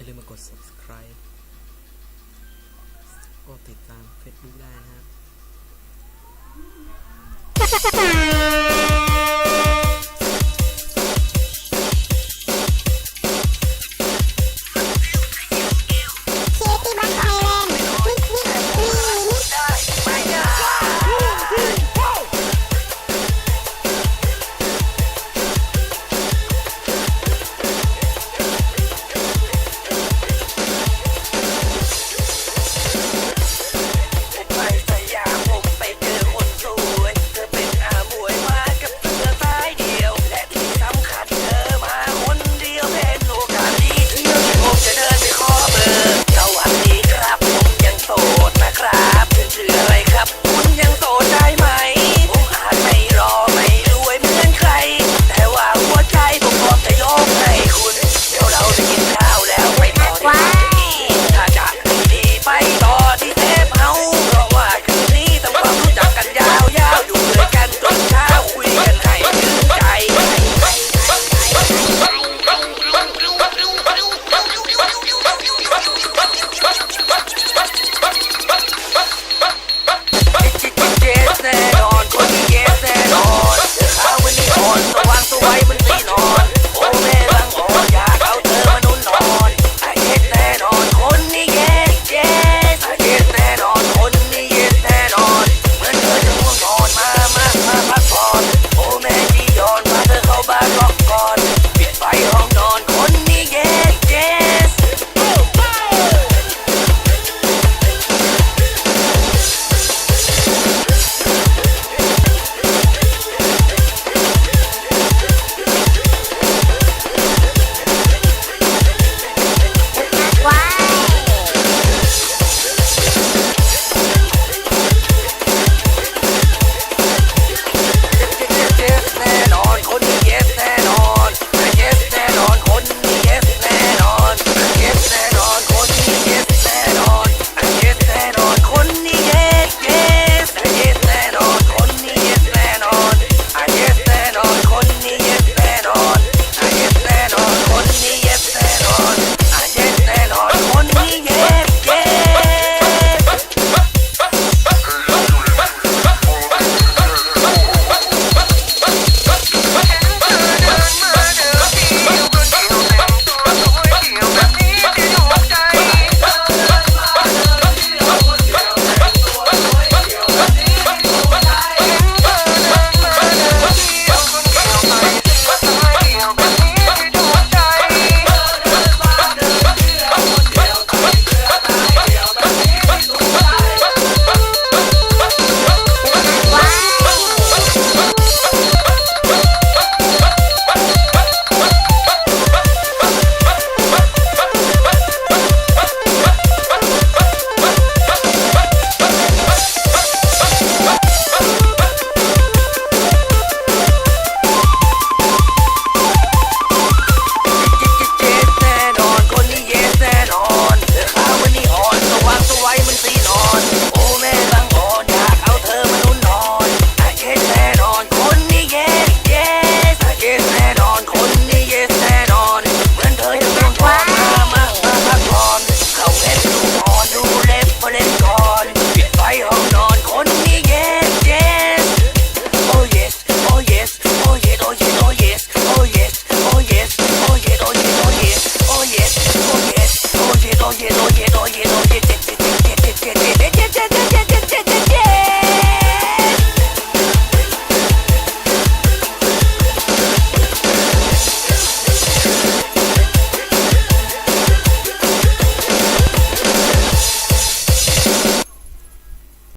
อย่าลืมมากด subscribe กดติดตาม Facebook ได้นะครับ